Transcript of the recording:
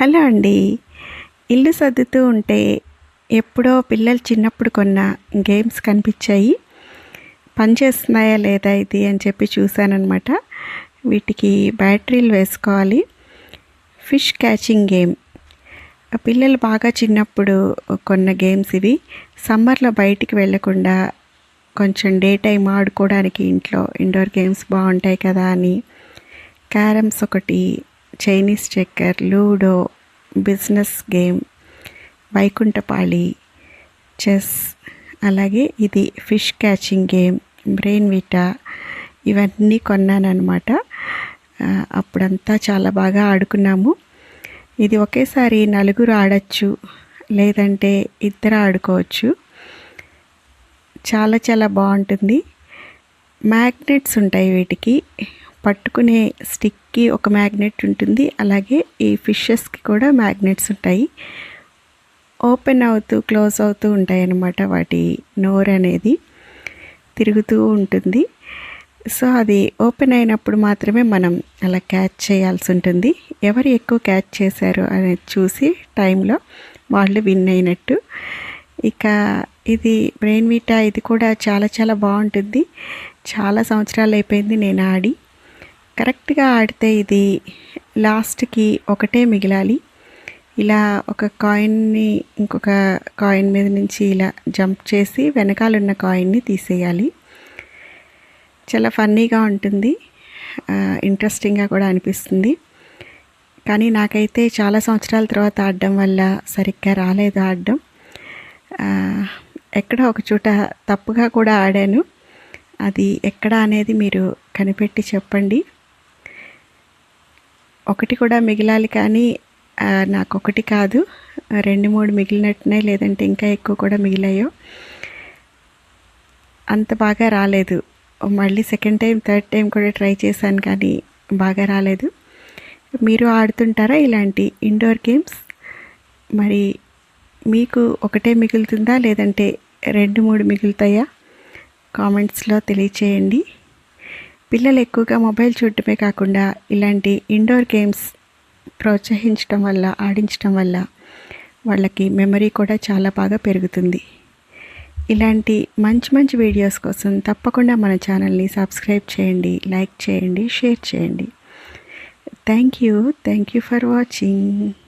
Hello అండి. ఇల్లు సర్దుతూ ఉంటే ఎప్పుడో పిల్లలు చిన్నప్పుడు కొన్న గేమ్స్ కనిపించాయి. పనిచేస్తున్నాయా లేదా ఇది అని చెప్పి చూశానమాట వీటికి బ్యాటరీలు వేసుకోవాలి. Fish catching game. పిల్లలు బాగా చిన్నప్పుడు కొన్న గేమ్స్ ఇవి. సమ్మర్లో బయటికి వెళ్ళకుండా కొంచెం డే టైం ఆడుకోవడానికి ఇంట్లో ఇండోర్ గేమ్స్ బాగుంటాయి కదా అని. క్యారమ్స్ ఒకటి Chinese checker ludo business game వైకుంఠపాళి chess అలాగే ఇది fish catching game brain vita ఇవన్నీ కొన్నానమాట అప్పుడంతా చాలా బాగా ఆడుకున్నాము. ఇది ఒకేసారి నలుగురు ఆడచ్చు లేదంటే ఇద్దరు ఆడుకోవచ్చు. చాలా చాలా బాగుంటుంది. మ్యాగ్నెట్స్ ఉంటాయి వీటికి. పట్టుకునే స్టిక్కి ఒక మ్యాగ్నెట్ ఉంటుంది. అలాగే ఈ ఫిషెస్కి కూడా మ్యాగ్నెట్స్ ఉంటాయి. ఓపెన్ అవుతూ క్లోజ్ అవుతూ ఉంటాయి అన్నమాట వాటి నోర్ అనేది. తిరుగుతూ ఉంటుంది. సో అది ఓపెన్ అయినప్పుడు మాత్రమే మనం అలా క్యాచ్ చేయాల్సి ఉంటుంది. ఎవరు ఎక్కువ క్యాచ్ చేశారు అనేది చూసి టైంలో వాళ్ళు విన్ అయినట్టు. ఇక ఇది బ్రెయిన్ వీటా ఇది కూడా చాలా చాలా బాగుంటుంది. చాలా సంవత్సరాలు అయిపోయింది నేను ఆడి. కరెక్ట్గా ఆడితే ఇది లాస్ట్కి ఒకటే మిగిలాలి. ఇలా ఒక కాయిన్ని ఇంకొక కాయిన్ మీద నుంచి ఇలా జంప్ చేసి వెనకాల ఉన్న కాయిన్ని తీసేయాలి. చాలా ఫన్నీగా ఉంటుంది. ఇంట్రెస్టింగ్గా కూడా అనిపిస్తుంది. కానీ నాకైతే చాలా సంవత్సరాల తర్వాత ఆడడం వల్ల సరిగ్గా రాలేదు ఆడడం. ఎక్కడ ఒక చోట తప్పుగా కూడా ఆడాను. అది ఎక్కడ అనేది మీరు కనిపెట్టి చెప్పండి. ఒకటి కూడా మిగిలాలి కానీ నాకు ఒకటి కాదు. రెండు మూడు మిగిలినట్టునే లేదంటే ఇంకా ఎక్కువ కూడా మిగిలాయో. అంత బాగా రాలేదు. మళ్ళీ సెకండ్ టైం థర్డ్ టైం కూడా ట్రై చేశాను కానీ బాగా రాలేదు. మీరు ఆడుతుంటారా ఇలాంటి ఇండోర్ గేమ్స్? మరి మీకు ఒకటే మిగులుతుందా లేదంటే రెండు మూడు మిగులుతాయా? కామెంట్స్లో తెలియచేయండి. పిల్లలు ఎక్కువగా మొబైల్ చూడటమే కాకుండా ఇలాంటి ఇండోర్ గేమ్స్ ప్రోత్సహించడం వల్ల ఆడించడం వల్ల వాళ్ళకి మెమరీ కూడా చాలా బాగా పెరుగుతుంది. ఇలాంటి మంచి మంచి వీడియోస్ కోసం తప్పకుండా మన ఛానల్ని సబ్స్క్రైబ్ చేయండి లైక్ చేయండి షేర్ చేయండి. Thank you. Thank you for watching.